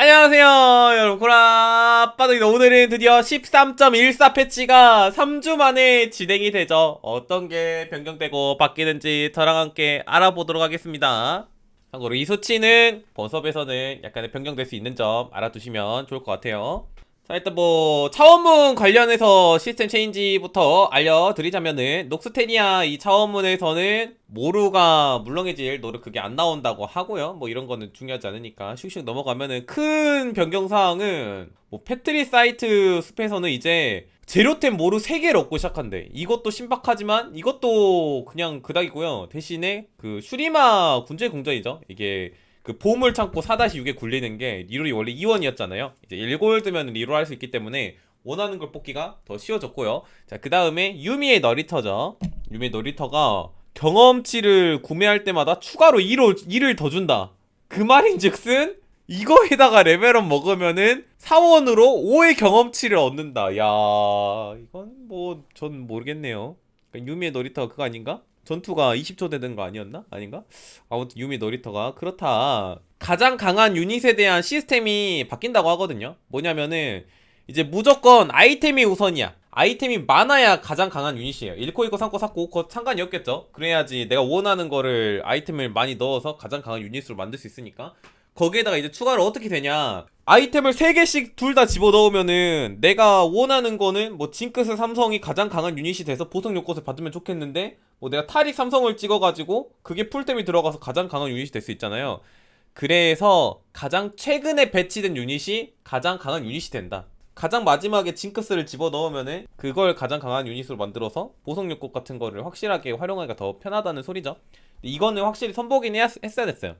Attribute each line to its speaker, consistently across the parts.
Speaker 1: 안녕하세요 여러분. 고라빠둥이다 오늘은 드디어 13.14 패치가 3주 만에 진행이 되죠. 어떤 게 변경되고 바뀌는지 저랑 함께 알아보도록 하겠습니다. 참고로 이 수치는 버섭에서는 약간의 변경될 수 있는 점 알아두시면 좋을 것 같아요 자 일단 뭐 차원문 관련해서 시스템 체인지부터 알려드리자면은 녹스테니아 이 차원문에서는 모루가 물렁해질 노력 그게 안 나온다고 하고요. 뭐 이런 거는 중요하지 않으니까 슉슉 넘어가면은 큰 변경사항은 뭐 패트리 사이트 숲에서는 이제 제로템 모루 3개를 얻고 시작한대. 이것도 신박하지만 이것도 그냥 그닥이고요. 대신에 그 슈리마 군주의 궁전이죠. 이게 그 보물 창고 4-6에 굴리는 게 리롤이 원래 2원이었잖아요. 이제 1골드면 리롤 할 수 있기 때문에 원하는 걸 뽑기가 더 쉬워졌고요. 자, 그 다음에 유미의 너리터죠. 유미의 너리터가 경험치를 구매할 때마다 추가로 1호, 1을 더 준다. 그 말인 즉슨 이거에다가 레벨업 먹으면은 4원으로 5의 경험치를 얻는다. 야, 이건 뭐 전 모르겠네요. 그러니까 유미의 놀이터가 그거 아닌가? 전투가 20초 되는 거 아니었나? 아닌가? 아무튼 유미 놀이터가 그렇다. 가장 강한 유닛에 대한 시스템이 바뀐다고 하거든요. 뭐냐면은 이제 무조건 아이템이 우선이야. 아이템이 많아야 가장 강한 유닛이에요. 1코 2코 3코 4코 그거 상관이 없겠죠. 그래야지 내가 원하는 거를 아이템을 많이 넣어서 가장 강한 유닛으로 만들 수 있으니까. 거기에다가 이제 추가로 어떻게 되냐? 아이템을 3개씩 둘 다 집어넣으면은 내가 원하는 거는 뭐 징크스 삼성이 가장 강한 유닛이 돼서 보석 요것을 받으면 좋겠는데 뭐 내가 타릭 삼성을 찍어가지고 그게 풀템이 들어가서 가장 강한 유닛이 될 수 있잖아요. 그래서 가장 최근에 배치된 유닛이 가장 강한 유닛이 된다. 가장 마지막에 징크스를 집어넣으면은 그걸 가장 강한 유닛으로 만들어서 보석 요것 같은 거를 확실하게 활용하기가 더 편하다는 소리죠. 이거는 확실히 선보긴 해야, 했어야 됐어요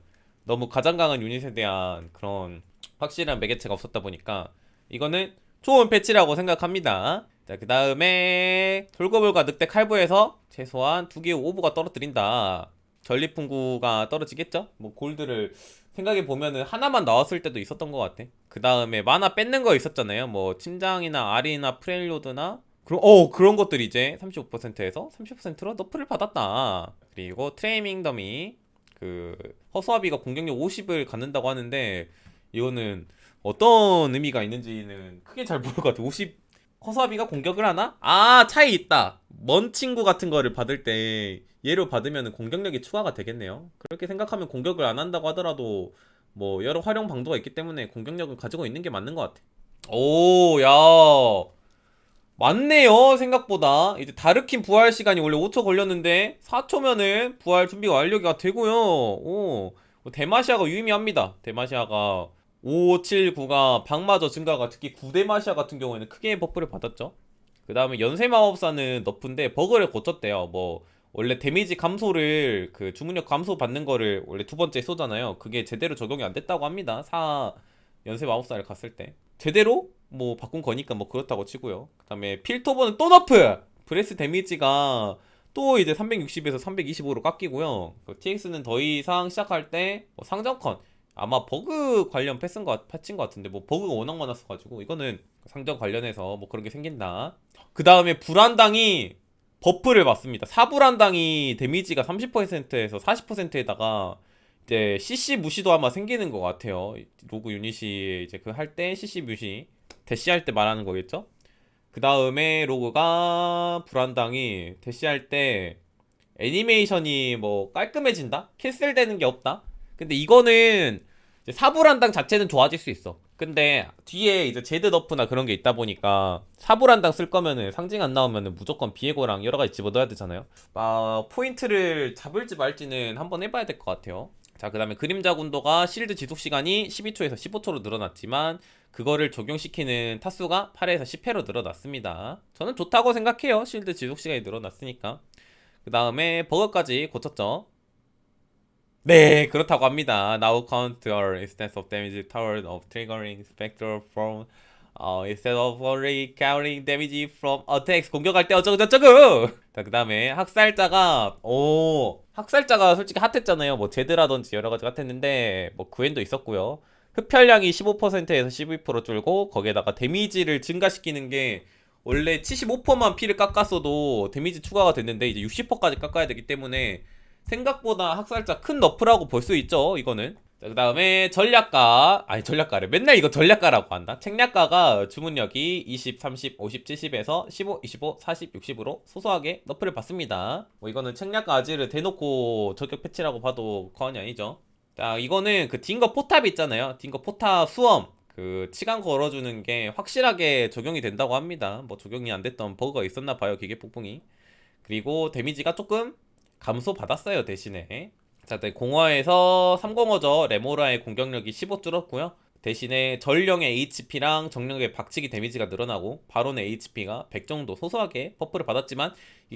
Speaker 1: 너무 가장 강한 유닛에 대한 그런 확실한 매개체가 없었다 보니까 이거는 좋은 패치라고 생각합니다. 자, 그 다음에 돌고볼과 늑대 칼부에서 최소한 두 개의 오브가 떨어뜨린다. 전리풍구가 떨어지겠죠? 뭐 골드를 생각해 보면은 하나만 나왔을 때도 있었던 것 같아. 그 다음에 마나 뺏는 거 있었잖아요. 뭐 침장이나 아리나 프렐로드나 그런 어 그런 것들이 이제 35%에서 30%로 너프를 받았다. 그리고 트레이밍 더미 그 허수아비가 공격력 50을 갖는다고 하는데 이거는 어떤 의미가 있는지는 크게 잘 모를 것 같아. 50 허수아비가 공격을 하나? 아 차이 있다. 먼 친구 같은 거를 받을 때 얘로 받으면 공격력이 추가가 되겠네요. 그렇게 생각하면 공격을 안 한다고 하더라도 뭐 여러 활용 방도가 있기 때문에 공격력을 가지고 있는 게 맞는 것 같아. 오, 야. 맞네요 생각보다. 이제 다르킨 부활 시간이 원래 5초 걸렸는데 4초면은 부활 준비가 완료가 되고요. 오 대마시아가 유의미합니다. 대마시아가 5, 7, 9가 방마저 증가가 특히 9대마시아 같은 경우에는 크게 버프를 받았죠. 그 다음에 연쇄마법사는 너프인데 버그를 고쳤대요. 뭐 원래 데미지 감소를 그 주문력 감소 받는 거를 원래 두 번째 쏘잖아요. 그게 제대로 적용이 안 됐다고 합니다. 4 연쇄마법사를 갔을 때. 제대로 뭐 바꾼 거니까 뭐 그렇다고 치고요. 그다음에 필토버는 또 너프. 브레스 데미지가 또 이제 360에서 325로 깎이고요. 그 TX는 더 이상 시작할 때 뭐 상점컨 아마 버그 관련 패스인 것, 패치인 것 같은데 뭐 버그가 워낙 많았어가지고 이거는 상점 관련해서 뭐 그런 게 생긴다. 그 다음에 불안당이 버프를 받습니다. 사불안당이 데미지가 30%에서 40%에다가 이제 CC 무시도 아마 생기는 것 같아요. 로그 유닛이 이제 그 할 때 CC 무시 대시할 때 말하는 거겠죠? 그 다음에 로그가 불안당이 대시할 때 애니메이션이 뭐 깔끔해진다? 캔슬되는 게 없다? 근데 이거는 사불안당 자체는 좋아질 수 있어. 근데 뒤에 이제 제드 너프나 그런 게 있다 보니까 사불안당 쓸 거면은 상징 안 나오면은 무조건 비에고랑 여러 가지 집어넣어야 되잖아요. 아, 포인트를 잡을지 말지는 한번 해봐야 될 것 같아요. 자, 그 다음에 그림자 군도가 실드 지속 시간이 12초에서 15초로 늘어났지만 그거를 적용시키는 타수가 8에서 10회로 늘어났습니다. 저는 좋다고 생각해요. 실드 지속 시간이 늘어났으니까. 그 다음에 버그까지 고쳤죠. 네, 그렇다고 합니다. Now count your instance of damage tower of triggering spectral from 어, instead of only counting damage from attacks 공격할 때 어쩌고저쩌고! 자, 그 다음에 학살자가 오 학살자가 솔직히 핫했잖아요. 뭐 제드라든지 여러가지 핫했는데 뭐 구엔도 있었고요. 흡혈량이 15%에서 12% 줄고 거기에다가 데미지를 증가시키는 게 원래 75%만 피를 깎았어도 데미지 추가가 됐는데 이제 60%까지 깎아야 되기 때문에 생각보다 학살자 큰 너프라고 볼 수 있죠 이거는 그 다음에 전략가. 아니 전략가래. 맨날 이거 전략가라고 한다. 책략가가 주문력이 20, 30, 50, 70에서 15, 25, 40, 60으로 소소하게 너프를 받습니다. 뭐 이거는 책략가 아지를 대놓고 저격 패치라고 봐도 과언이 아니죠. 자 이거는 그 딩거 포탑 있잖아요. 딩거 포탑 수험. 그 치간 걸어주는 게 확실하게 적용이 된다고 합니다. 뭐 적용이 안 됐던 버그가 있었나 봐요. 기계 폭풍이. 그리고 데미지가 조금 감소 받았어요 대신에 자, 네, 공허에서 3공허죠. 레모라의 공격력이 15 줄었고요. 대신에 전령의 HP랑 정령의 박치기 데미지가 늘어나고 바론의 HP가 100 정도 소소하게 버프를 받았지만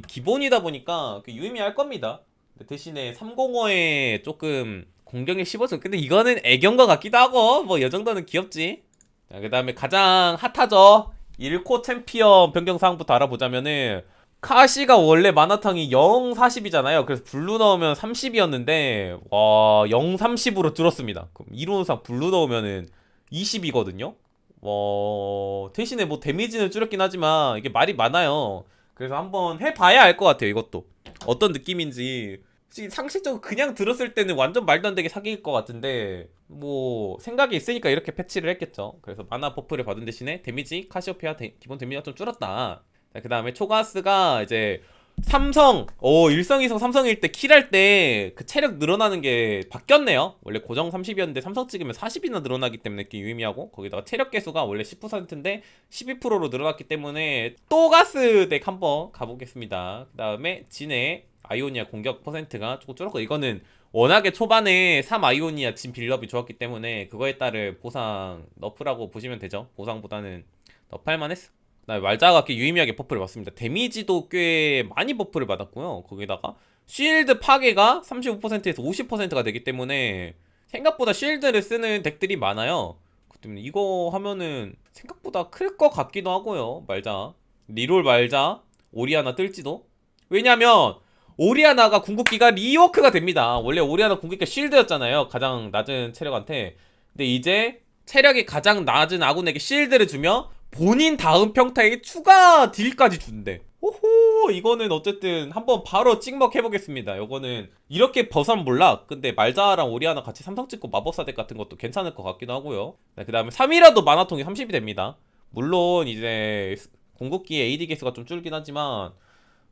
Speaker 1: 기본이다 보니까 그 유의미할 겁니다. 대신에 3공허에 조금 공격력 15점. 근데 이거는 애견과 같기도 하고 뭐 이 정도는 귀엽지. 자, 그다음에 가장 핫하죠. 1코 챔피언 변경 사항부터 알아보자면은 카시가 원래 마나탕이 0, 40이잖아요. 그래서 블루 넣으면 30이었는데 와, 0, 30으로 줄었습니다. 그럼 이론상 블루 넣으면은 20이거든요. 와, 대신에 뭐 데미지는 줄였긴 하지만 이게 말이 많아요. 그래서 한번 해봐야 알 것 같아요. 이것도 어떤 느낌인지. 상식적으로 그냥 들었을 때는 완전 말도 안 되게 사기일 것 같은데 뭐 생각이 있으니까 이렇게 패치를 했겠죠. 그래서 마나 버프를 받은 대신에 데미지 카시오페아 데- 기본 데미지가 좀 줄었다. 그 다음에 초가스가 이제 삼성, 오, 일성이성 삼성일 때 킬할 때 그 체력 늘어나는 게 바뀌었네요. 원래 고정 30이었는데 삼성 찍으면 40이나 늘어나기 때문에 그 유의미하고 거기다가 체력 개수가 원래 10%인데 12%로 늘어났기 때문에 또 가스 덱 한번 가보겠습니다. 그 다음에 진의 아이오니아 공격 퍼센트가 조금 줄었고 이거는 워낙에 초반에 3 아이오니아 진 빌럽이 좋았기 때문에 그거에 따른 보상 너프라고 보시면 되죠. 보상보다는 너프할 만 했어. 나 말자가 꽤 유의미하게 버프를 받습니다. 데미지도 꽤 많이 버프를 받았고요. 거기다가 쉴드 파괴가 35%에서 50%가 되기 때문에 생각보다 쉴드를 쓰는 덱들이 많아요. 그 때문에 이거 하면은 생각보다 클 것 같기도 하고요. 말자 리롤 말자 오리아나 뜰지도 왜냐면 오리아나가 궁극기가 리워크가 됩니다. 원래 오리아나 궁극기가 쉴드였잖아요. 가장 낮은 체력한테. 근데 이제 체력이 가장 낮은 아군에게 쉴드를 주며 본인 다음 평타에 추가 딜까지 준대. 오호 이거는 어쨌든 한번 바로 찍먹 해보겠습니다. 요거는 이렇게 버선 몰라. 근데 말자랑 오리아나 같이 삼성 찍고 마법사 덱 같은 것도 괜찮을 것 같기도 하고요. 네, 그 다음에 3이라도 만화통이 30이 됩니다. 물론 이제 궁극기의 AD 개수가 좀 줄긴 하지만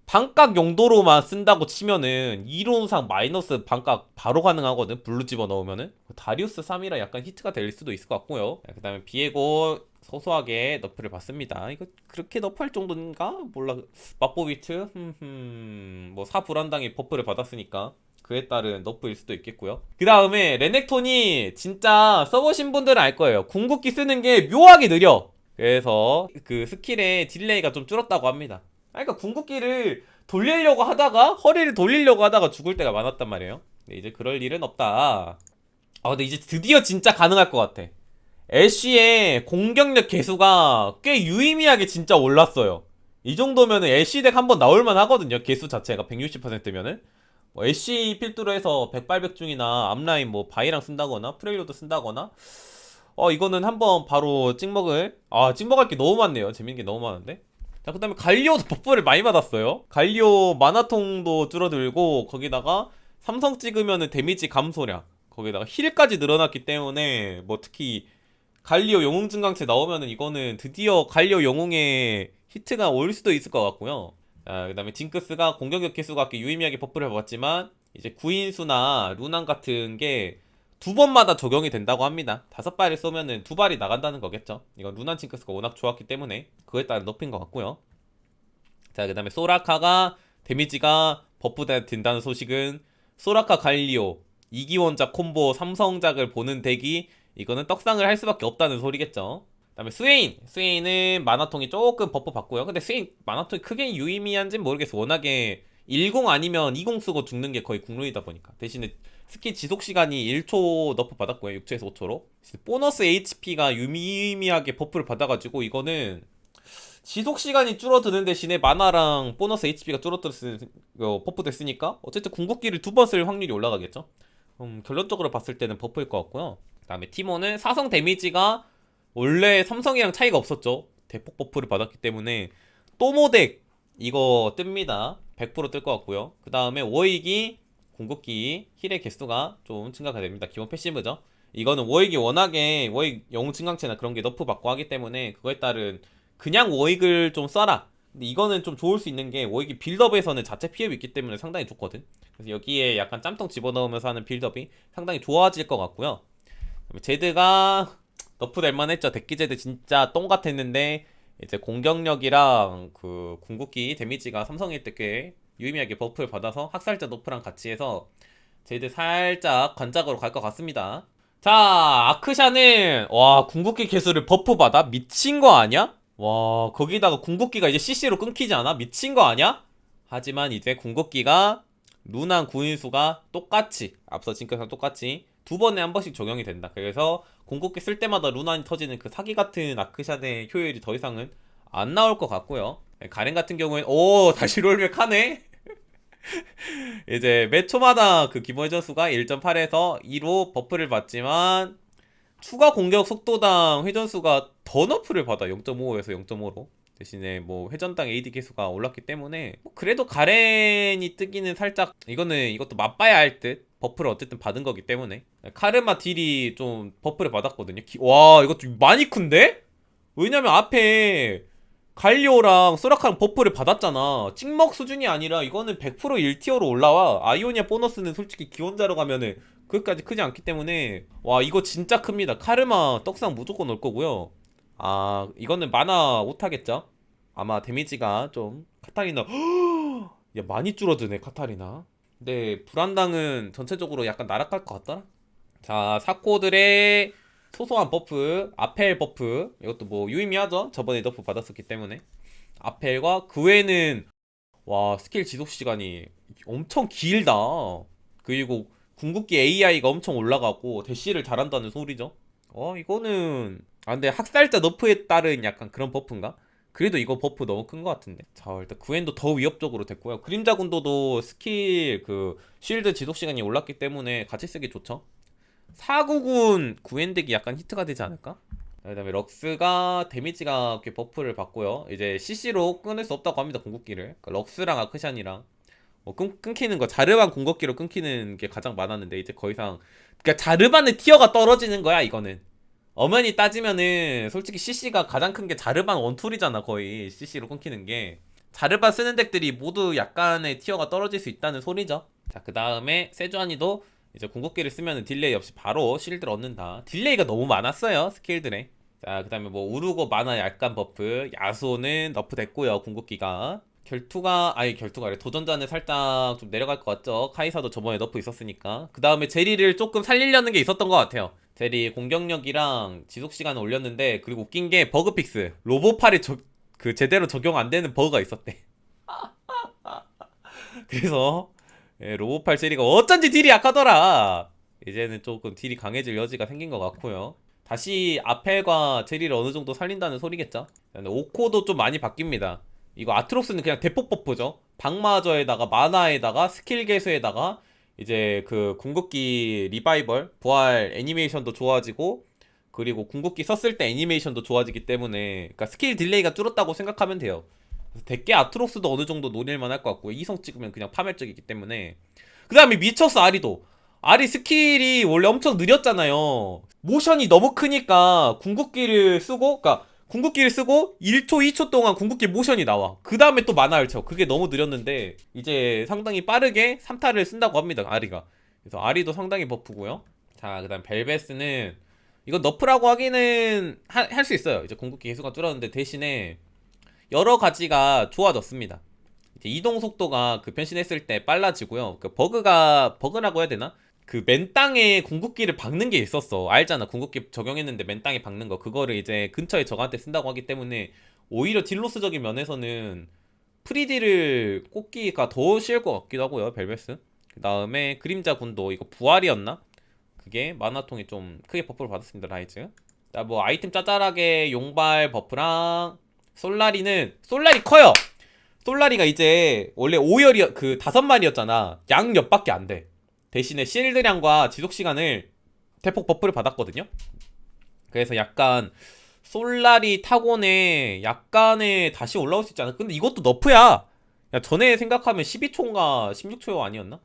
Speaker 1: 반각 용도로만 쓴다고 치면은 이론상 마이너스 반각 바로 가능하거든 블루 집어 넣으면은. 다리우스 3이라 약간 히트가 될 수도 있을 것 같고요. 그 다음에 비에고 소소하게 너프를 받습니다. 이거 그렇게 너프할 정도인가? 몰라. 맛보비트? 흠흠. 뭐 사불안당이 버프를 받았으니까 그에 따른 너프일 수도 있겠고요. 그 다음에 레넥톤이 진짜 써보신 분들은 알 거예요. 궁극기 쓰는 게 묘하게 느려. 그래서 그 스킬의 딜레이가 좀 줄었다고 합니다 그러니까 궁극기를 돌리려고 하다가 허리를 돌리려고 하다가 죽을 때가 많았단 말이에요. 근데 이제 그럴 일은 없다. 아 근데 이제 드디어 진짜 가능할 것 같아. 애쉬의 공격력 개수가 꽤 유의미하게 진짜 올랐어요. 이 정도면은 애쉬 덱 한번 나올만 하거든요. 개수 자체가 160%면은. 뭐 애쉬 필두로 해서 100, 800 중이나 앞라인 뭐 바이랑 쓴다거나 프레이로드 쓴다거나 어 이거는 한번 바로 찍먹을 아 찍먹할 게 너무 많네요. 재밌는 게 너무 많은데. 자, 그 다음에 갈리오도 버프를 많이 받았어요. 갈리오 만화통도 줄어들고, 거기다가 삼성 찍으면은 데미지 감소량, 거기다가 힐까지 늘어났기 때문에, 뭐 특히 갈리오 영웅 증강체 나오면은 이거는 드디어 갈리오 영웅의 히트가 올 수도 있을 것 같고요. 자, 그 다음에 징크스가 공격력 개수가 꽤 유의미하게 버프를 받았지만, 이제 구인수나 루난 같은 게 두 번마다 적용이 된다고 합니다. 다섯 발을 쏘면은 두 발이 나간다는 거겠죠. 이건 루난 징크스가 워낙 좋았기 때문에 그에 따른 높인 것 같고요. 자, 그 다음에 소라카가 데미지가 버프 된다는 소식은 소라카 갈리오 이기원작 콤보 삼성작을 보는 덱이 이거는 떡상을 할 수밖에 없다는 소리겠죠. 그 다음에 스웨인 스웨인은 만화통이 조금 버프 받고요. 근데 스웨인 만화통이 크게 유의미한지는 모르겠어. 워낙에 10 아니면 20 쓰고 죽는 게 거의 국룰이다 보니까 대신에 스킬 지속 시간이 1초 너프 받았고요. 6초에서 5초로. 보너스 HP가 유의미하게 버프를 받아가지고 이거는 지속 시간이 줄어드는 대신에 마나랑 보너스 HP가 줄어들었으 어, 버프 됐으니까 어쨌든 궁극기를 두 번 쓸 확률이 올라가겠죠. 음, 결론적으로 봤을 때는 버프일 것 같고요. 그다음에 티모는 사성 데미지가 원래 삼성이랑 차이가 없었죠. 대폭 버프를 받았기 때문에 또모덱 이거 뜹니다. 100%뜰 것 같고요. 그 다음에 워익이 궁극기 힐의 개수가 좀 증가가 됩니다. 기본 패시브죠. 이거는 워익이 워낙에 워익 영웅 증강체나 그런 게 너프 받고 하기 때문에 그거에 따른 그냥 워익을 좀 써라. 근데 이거는 좀 좋을 수 있는 게 워익이 빌드업에서는 자체 피해이 있기 때문에 상당히 좋거든. 그래서 여기에 약간 짬통 집어넣으면서 하는 빌드업이 상당히 좋아질 것 같고요. 제드가 너프 될 만했죠. 데끼 제드 진짜 똥 같았는데 이제 공격력이랑 그 궁극기 데미지가 삼성일 때 꽤 유의미하게 버프를 받아서 학살자 너프랑 같이 해서 제드 살짝 관작으로 갈 것 같습니다. 자, 아크샤는 와 궁극기 개수를 버프 받아 미친 거 아니야? 와 거기다가 궁극기가 이제 CC로 끊기지 않아? 미친 거 아니야? 하지만 이제 궁극기가 루난 구인수가 똑같이 앞서 징크스랑 똑같이 두 번에 한 번씩 적용이 된다. 그래서 궁극기 쓸 때마다 루난이 터지는 그 사기 같은 아크샷의 효율이 더 이상은 안 나올 것 같고요. 가렌 같은 경우엔 오 다시 롤백 하네. 이제 매 초마다 그 기본 회전 수가 1.8에서 2로 버프를 받지만 추가 공격 속도당 회전 수가 더 너프를 받아 0.5에서 0.5로 대신에 뭐 회전당 AD 개수가 올랐기 때문에 뭐 그래도 가렌이 뜨기는 살짝 이거는 이것도 맛봐야 할 듯 버프를 어쨌든 받은 거기 때문에 카르마 딜이 좀 버프를 받았거든요 기- 와 이것도 많이 큰데? 왜냐면 앞에 갈리오랑 소라카랑 버프를 받았잖아. 찍먹 수준이 아니라 이거는 100% 1티어로 올라와. 아이오니아 보너스는 솔직히 기원자로 가면은 그것까지 크지 않기 때문에 와 이거 진짜 큽니다. 카르마 떡상 무조건 올 거고요. 아 이거는 만화 못하겠죠? 아마 데미지가 좀 카타리나 야 많이 줄어드네 카타리나. 근데 불안당은 전체적으로 약간 날아갈 것 같더라. 자 사코들의 소소한 버프, 아펠 버프 이것도 뭐 유의미하죠. 저번에 너프 받았었기 때문에 아펠과 그 외에는 와 스킬 지속 시간이 엄청 길다. 그리고 궁극기 AI가 엄청 올라가고 대시를 잘한다는 소리죠. 어 이거는 아 근데 학살자 너프에 따른 약간 그런 버프인가? 그래도 이거 버프 너무 큰 것 같은데. 자 일단 구엔도 더 위협적으로 됐고요. 그림자 군도도 스킬 그 쉴드 지속 시간이 올랐기 때문에 같이 쓰기 좋죠. 사구군 구엔덱이 약간 히트가 되지 않을까? 그 다음에 럭스가 데미지가 꽤 버프를 받고요. 이제 CC로 끊을 수 없다고 합니다. 궁극기를. 그러니까 럭스랑 아크샨이랑 뭐 끊, 끊기는 거 자르반 궁극기로 끊기는 게 가장 많았는데 이제 거 이상 그러니까 자르반의 티어가 떨어지는 거야 이거는. 엄연히 따지면은 솔직히 CC가 가장 큰 게 자르반 원툴이잖아 거의 CC로 끊기는 게 자르반 쓰는 덱들이 모두 약간의 티어가 떨어질 수 있다는 소리죠. 자 그 다음에 세주안이도 이제 궁극기를 쓰면 딜레이 없이 바로 실드를 얻는다. 딜레이가 너무 많았어요 스킬들에. 자 그 다음에 뭐 우르고 마나 약간 버프, 야수는 너프 됐고요 궁극기가. 결투가 아니 결투가 아니라 도전자는 살짝 좀 내려갈 것 같죠. 카이사도 저번에 너프 있었으니까. 그 다음에 제리를 조금 살리려는 게 있었던 것 같아요. 제리 공격력이랑 지속 시간을 올렸는데 그리고 웃긴 게 버그 픽스 로보팔이 저, 그 제대로 적용 안 되는 버그가 있었대. 그래서 예, 로보팔 제리가 어쩐지 딜이 약하더라. 이제는 조금 딜이 강해질 여지가 생긴 것 같고요. 다시 아펠과 제리를 어느 정도 살린다는 소리겠죠. 오코도 좀 많이 바뀝니다. 이거 아트록스는 그냥 대폭 버프죠. 방마저에다가 마나에다가 스킬 개수에다가 이제 그 궁극기 리바이벌 부활 애니메이션도 좋아지고 그리고 궁극기 썼을 때 애니메이션도 좋아지기 때문에 그러니까 스킬 딜레이가 줄었다고 생각하면 돼요. 그래서 대개 아트록스도 어느 정도 노릴만 할 것 같고 이성 찍으면 그냥 파멸적이기 때문에. 그 다음에 미쳤어 아리도. 아리 스킬이 원래 엄청 느렸잖아요. 모션이 너무 크니까 궁극기를 쓰고 그니까 궁극기를 쓰고 1초 2초 동안 궁극기 모션이 나와. 그 다음에 또 만화를 쳐. 그게 너무 느렸는데 이제 상당히 빠르게 3타를 쓴다고 합니다 아리가. 그래서 아리도 상당히 버프고요. 자그 다음 벨베스는 이거 너프라고 하기는 할 수 있어요. 이제 궁극기 개수가 줄었는데 대신에 여러 가지가 좋아졌습니다. 이동 속도가 그 변신했을 때 빨라지고요. 그 버그가 버그라고 해야 되나? 그 맨 땅에 궁극기를 박는 게 있었어. 알잖아. 궁극기 적용했는데 맨 땅에 박는 거. 그거를 이제 근처에 적한테 쓴다고 하기 때문에 오히려 딜로스적인 면에서는 프리디를 꽂기가 더 쉬울 것 같기도 하고요. 벨베스. 그 다음에 그림자 군도 이거 부활이었나? 그게 만화통이 좀 크게 버프를 받았습니다. 라이즈. 자, 뭐 아이템 짜잘하게 용발 버프랑 솔라리는 솔라리 커요. 솔라리가 이제 원래 5열이 그 다섯 마리였잖아. 양 옆밖에 안 돼. 대신에 실드량과 지속 시간을 대폭 버프를 받았거든요. 그래서 약간 솔라리 타곤에 약간의 다시 올라올 수 있지 않아? 근데 이것도 너프야. 야 전에 생각하면 12초인가 16초 아니었나?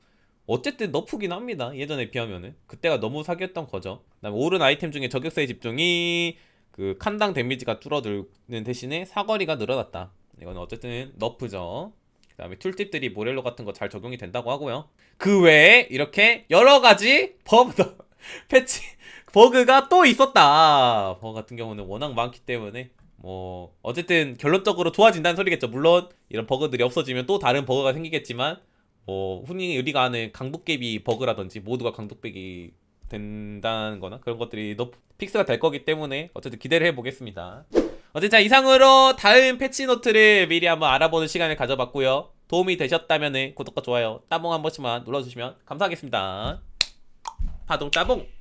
Speaker 1: 어쨌든 너프긴 합니다. 예전에 비하면은 그때가 너무 사기였던 거죠. 그다음에 오른 아이템 중에 저격사의 집중이 그 칸당 데미지가 줄어드는 대신에 사거리가 늘어났다. 이거는 어쨌든 너프죠. 그 다음에 툴팁들이 모렐로 같은 거 잘 적용이 된다고 하고요. 그 외에 이렇게 여러 가지 버그 패치 버그가 또 있었다. 버그 같은 경우는 워낙 많기 때문에 뭐 어쨌든 결론적으로 좋아진다는 소리겠죠. 물론 이런 버그들이 없어지면 또 다른 버그가 생기겠지만 뭐 흔히 우리가 아는 강독개비 버그라든지 모두가 강독백이 된다는 거나 그런 것들이 너 픽스가 될 거기 때문에 어쨌든 기대를 해보겠습니다. 어쨌든 자 이상으로 다음 패치노트를 미리 한번 알아보는 시간을 가져봤고요. 도움이 되셨다면 구독과 좋아요 따봉 한 번씩만 눌러주시면 감사하겠습니다. 파동 따봉!